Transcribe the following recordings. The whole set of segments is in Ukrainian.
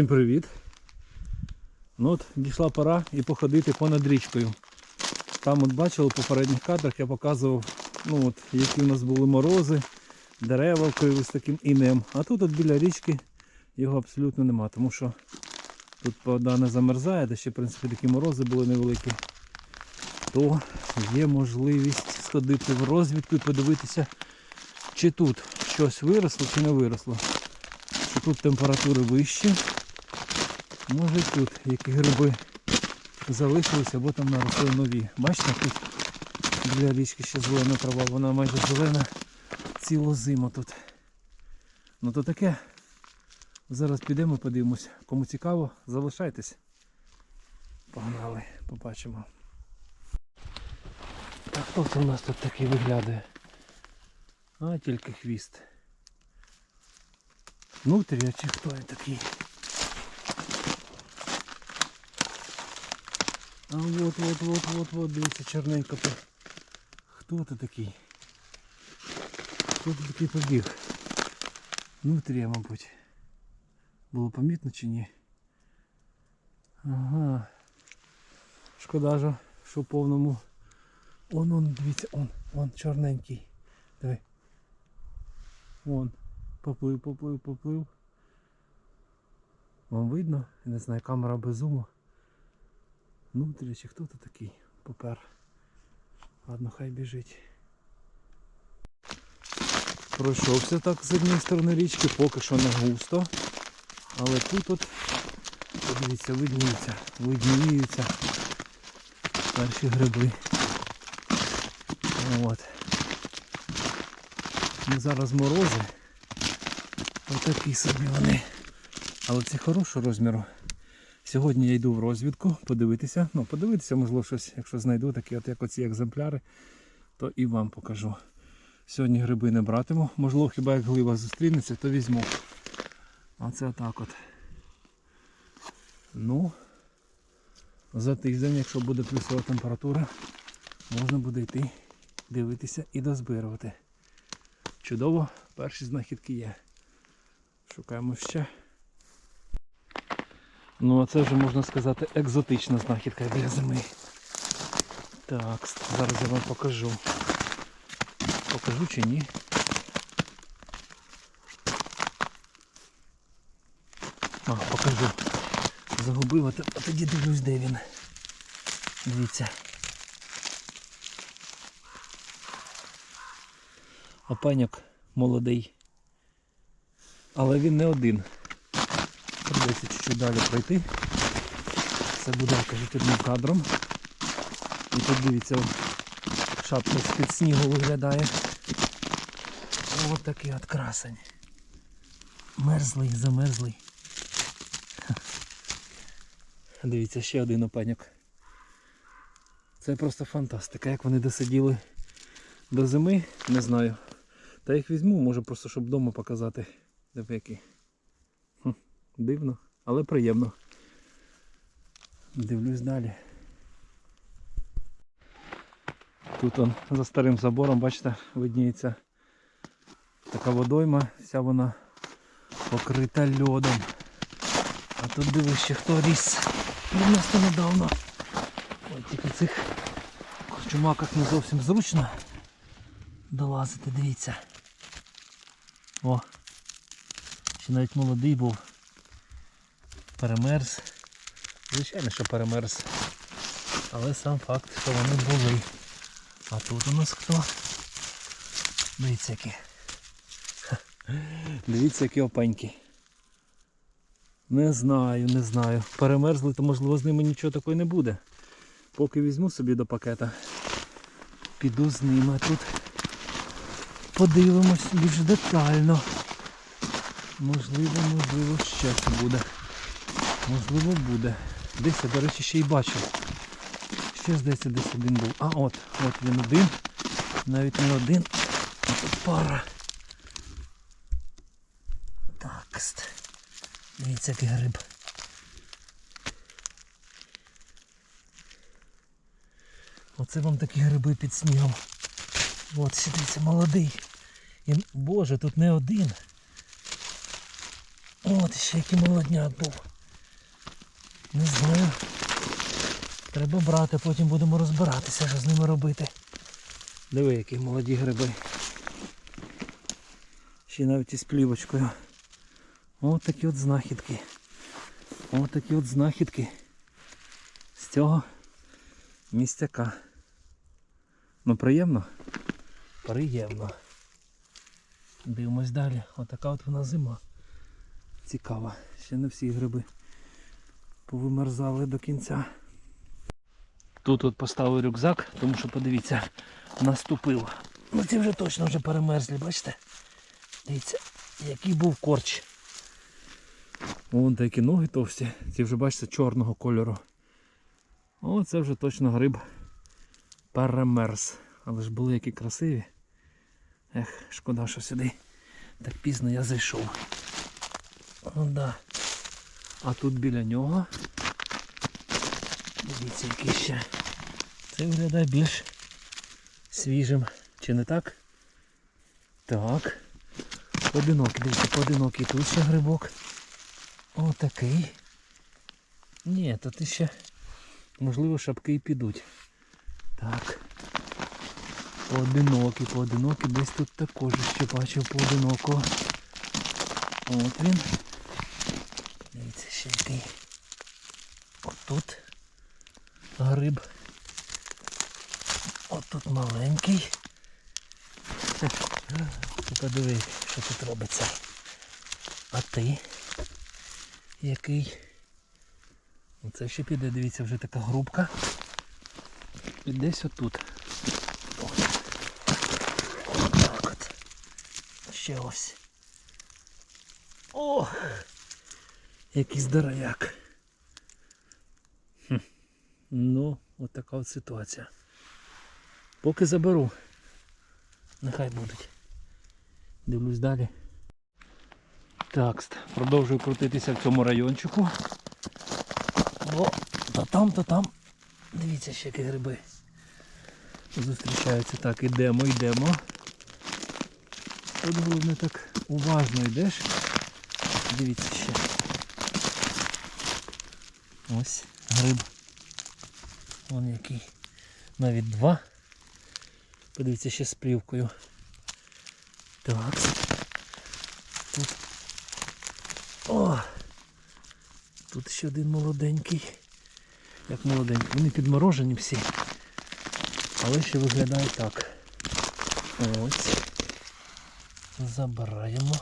Всім привіт! Ну от дійшла пора і походити понад річкою. Там от бачили в попередніх кадрах я показував, ну от, які у нас були морози, дерева вкрились таким інем. А тут от біля річки його абсолютно нема, тому що тут вода не замерзає, де ще в принципі такі морози були невеликі. То є можливість сходити в розвідку і подивитися, чи тут щось виросло, чи не виросло. Тут температури вищі. Може тут які гриби залишилися, або там наросли нові. Бачите, тут біля річки ще зелена трава, вона майже зелена цілу зиму тут. Ну то таке. Зараз підемо подивимось. Кому цікаво, залишайтесь. Погнали, побачимо. А хто це у нас тут такий виглядає? А, тільки хвіст. Нутрія чи хто він такий? А вот, вот, вот, вот, вот, дивіться, чорненько. Хто це такий? Хто це такий побіг? Нутрія, мабуть. Було помітно чи ні? Ага. Шкода ж, що в повному. Он, он, дивіться, он, он, чорненький. Диви. Вон. Поплив, поплив, поплив. Вам видно? Я не знаю, камера без зуму. Ну, до речі, хто то такий попер. Ладно, хай біжить. Пройшовся так з однієї сторони річки, поки що не густо. Але тут от, подивіться, видніються, видніються перші гриби. От. Ну, зараз морози. Отакі собі вони. Але це хорошого розміру. Сьогодні я йду в розвідку подивитися. Ну, подивитися, можливо, щось, якщо знайду такі от як оці екземпляри, то і вам покажу. Сьогодні гриби не братиму. Можливо, хіба як глива зустрінеться, то візьму. А це отак от. Ну, за тиждень, якщо буде плюсова температура, можна буде йти дивитися і дозбирувати. Чудово, перші знахідки є. Шукаємо ще. Ну а це вже можна сказати екзотична знахідка для зими. Так, зараз я вам покажу. Покажу чи ні. А, покажу. Загубив, а тоді дивлюсь, де він. Дивіться. Опеньок молодий. Але він не один. Придеться чуть-чуть далі пройти. Це буде, кажуть, одним кадром. І тут дивіться, шапка з-під снігу виглядає. Ось такий от красень. Мерзлий, замерзлий. Дивіться, ще один опеньок. Це просто фантастика. Як вони досиділи до зими, не знаю. Та їх візьму, може просто щоб вдома показати. Які. Дивно, але приємно. Дивлюсь далі. Тут он за старим забором, бачите, видніється така водойма, вся вона покрита льодом. А тут дивись, ще хто ріс. Відносно недавно. Ой, тільки в цих чумаках не зовсім зручно долазити, дивіться. О! Ще навіть молодий був. Перемерз. Звичайно, що перемерз. Але сам факт, що вони були. А тут у нас хто? Дивіться які. Дивіться, які опеньки. Не знаю, не знаю. Перемерзли, то можливо з ними нічого такого не буде. Поки візьму собі до пакета, піду з ними. Тут подивимось більш детально. Можливо, можливо, ще буде. Можливо буде. Десь я, до речі, ще й бачив. Ще здається, десь один був. А от, от він один. Навіть не один. А тут пара. Так. Дивіться, який гриб. Оце вам такі гриби під снігом. От, ще дивіться, молодий. І, Боже, тут не один. От ще який молодняк був. Не знаю. Треба брати, потім будемо розбиратися, що з ними робити. Диви, які молоді гриби. Ще навіть із плівочкою. Ось такі от знахідки. Ось такі от знахідки з цього містяка. Ну приємно? Приємно. Дивимось далі. Отака от вона зима. Цікава. Ще не всі гриби повимерзали до кінця. Тут от поставив рюкзак, тому що подивіться, наступив. Ну ці вже точно вже перемерзлі, бачите? Дивіться, який був корч. Вон такі ноги товсті, ці вже бачите чорного кольору. О, це вже точно гриб перемерз. Але ж були які красиві. Ех, шкода, що сюди. Так пізно я зайшов. О, да. А тут біля нього. Дивіться, який ще. Це виглядає більш свіжим. Чи не так? Так. Поодинокий, дивіться, поодинокий. Тут ще грибок. Отакий. Ні, тут ще можливо шапки і підуть. Так. Поодинокий, поодинокий, десь тут також ще бачив поодинокого. От він. Дивіться ще який. Отут гриб. Отут маленький. Ти подиви, що тут робиться. А ти? Який? Оце ще піде, дивіться, вже така грубка. І десь отут. Ось. Отак от. Ще ось. О! Який здоровяк. Хм. Ну, от така от ситуація. Поки заберу. Нехай будуть. Дивлюсь далі. Так, продовжую крутитися в цьому райончику. О, то там, то там. Дивіться, ще які гриби. Зустрічаються. Так, ідемо, йдемо. Тут головне так уважно йдеш. Дивіться ще. Ось гриб. Вон який. Навіть два. Подивіться ще з плівкою. Так. Тут. О! Тут ще один молоденький. Як молоденький. Вони підморожені всі. Але ще виглядає так. Ось. Забираємо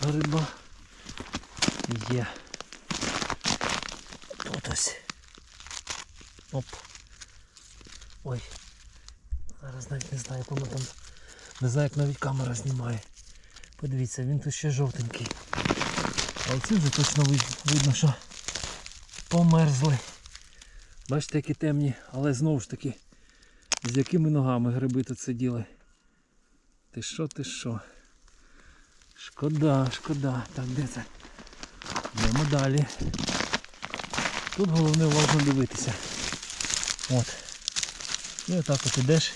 гриба. Є. Тут ось. Оп. Ой. Зараз навіть не знаю, воно там. Не знаю, як навіть камера знімає. Подивіться, він тут ще жовтенький. А оці вже точно видно, що померзли. Бачите, які темні, але знову ж таки, з якими ногами гриби тут сиділи. Ти що, ти що? Шкода, шкода. Так, де це? Йдемо далі. Тут головне уважно дивитися. От. І отак от ідеш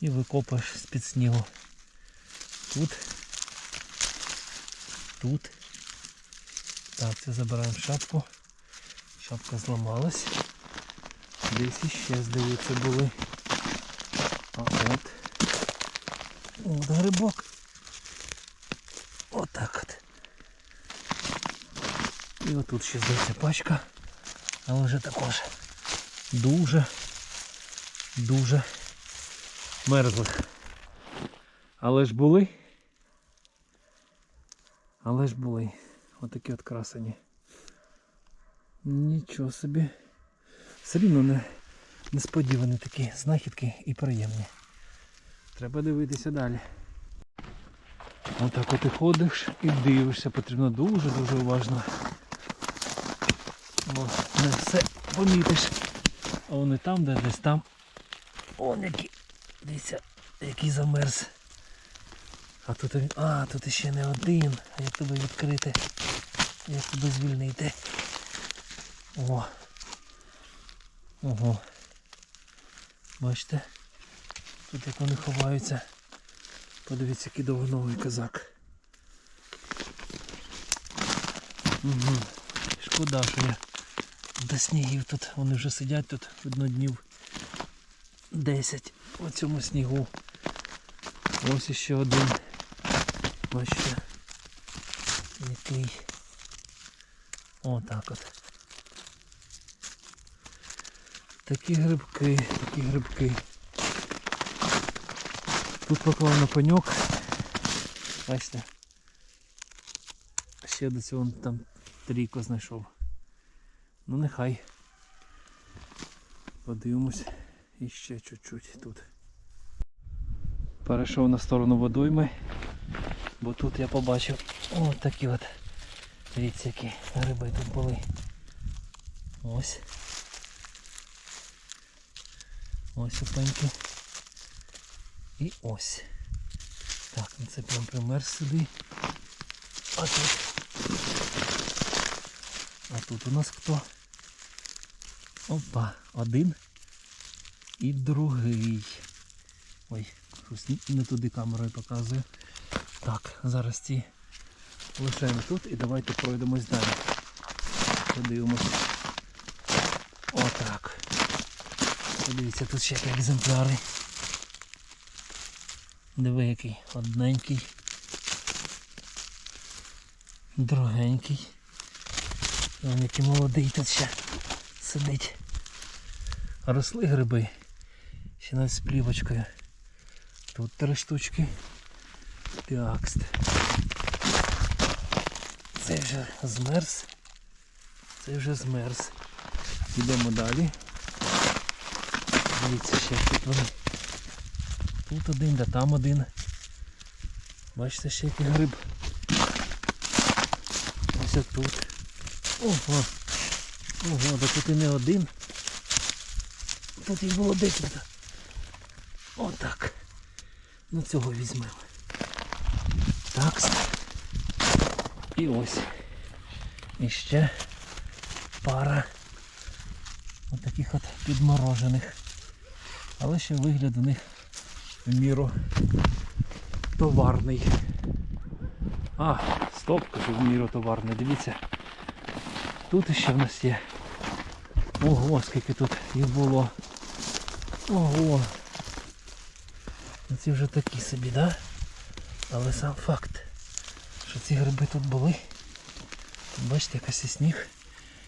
і викопаєш з-під снігу. Тут. Тут. Так, це забираємо шапку. Шапка зламалась. Десь іще, здається, були. А от. От грибок. Отак от. І отут ще здається пачка. Але вже також дуже, дуже мерзлих. Але ж були. Але ж були. Отакі от красені. Нічого собі. Все рівно не, несподівані такі знахідки і приємні. Треба дивитися далі. Отак от і ходиш і дивишся, потрібно дуже-дуже уважно. Бо не все помітиш. А вони там, де десь там. Вон які. Дивіться, який замерз. А тут він. А, тут ще не один. А як тебе відкрити? Як тебе звільнити? О. Ого. Бачите? Тут як вони ховаються. Подивіться, який довгоногий козак. Угу. Шкода, що я до снігів тут. Вони вже сидять тут видно днів 10 у цьому снігу. Ось іще один. Бачите. Який. Отак от. Такі грибки, такі грибки. Тут поклав на пеньок. Бачите. Ще до цього там трійко знайшов. Ну нехай. Подивимось іще чуть-чуть тут. Перейшов на сторону водойми, бо тут я побачив от такі от. Дивіться, які гриби тут були. Ось. Ось опеньки. І ось. Так, ну це прям примерз сюди. А тут. А тут у нас хто? Опа, один і другий. Ой, щось не туди камерою показую. Так, зараз ці лишаємо тут і давайте пройдемось далі. Подивимось. Отак. Подивіться, тут ще екземпляри. Диви який одненький. Другенький. Вон який молодий тут ще сидить. Росли гриби. Ще навіть з плівочкою. Тут три штучки. Текст. Це вже змерз. Це вже змерз. Йдемо далі. Дивіться, ще тут вони. Тут один, да там один. Бачите, ще який гриб. Ось тут. Ого. Ого, да тут і не один. Тут їх було декілька. Отак. Ну цього візьмемо. Так. І ось. І ще пара отаких от підморожених. Але ще вигляд у них в міру товарний. А, стоп, кажу, в міру товарний. Дивіться. Тут ще в нас є. Ого, скільки тут їх було. Ого. Ці вже такі собі, да? Але сам факт, що ці гриби тут були. Тут бачите, якась і сніг.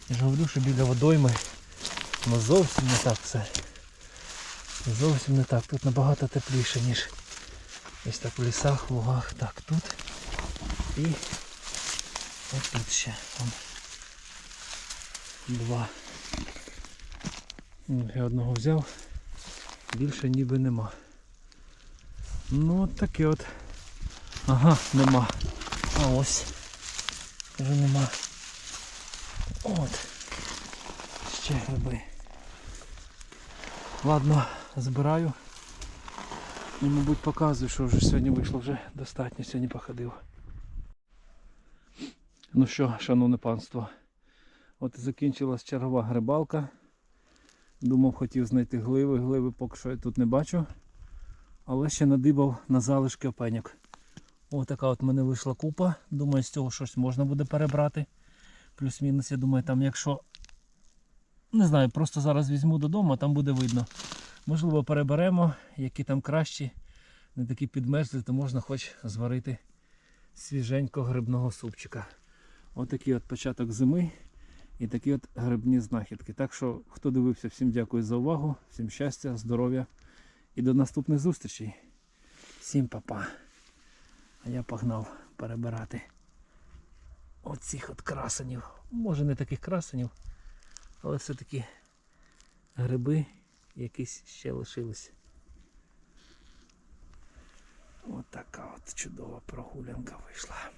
Я ж говорю, що біля водойми ну зовсім не так все. Зовсім не так. Тут набагато тепліше, ніж ось так в лісах, в лугах. Так, тут і тут ще. Два. Ну, Я одного взяв, більше ніби нема. Ну от таке от. Ага, нема. А ось. Вже нема. От. Ще гриби. Ладно, збираю. І, мабуть, показую, що вже сьогодні вийшло вже достатньо, сьогодні походив. Ну що, шановне панство, от і закінчилась чергова грибалка. Думав, хотів знайти гливи, гливи поки що я тут не бачу. Але ще надибав на залишки опеньок. Ось така от мене вийшла купа. Думаю, з цього щось можна буде перебрати. Плюс-мінус, я думаю, там якщо. Не знаю, просто зараз візьму додому, а там буде видно. Можливо, переберемо, які там кращі, не такі підмерзли, то можна хоч зварити свіженького грибного супчика. Ось такий от початок зими і такі от грибні знахідки. Так що, хто дивився, всім дякую за увагу, всім щастя, здоров'я і до наступних зустрічей. Всім па-па. А я погнав перебирати оцих от красенів. Може не таких красенів, але все-таки гриби якісь ще лишились. Ось така от чудова прогулянка вийшла.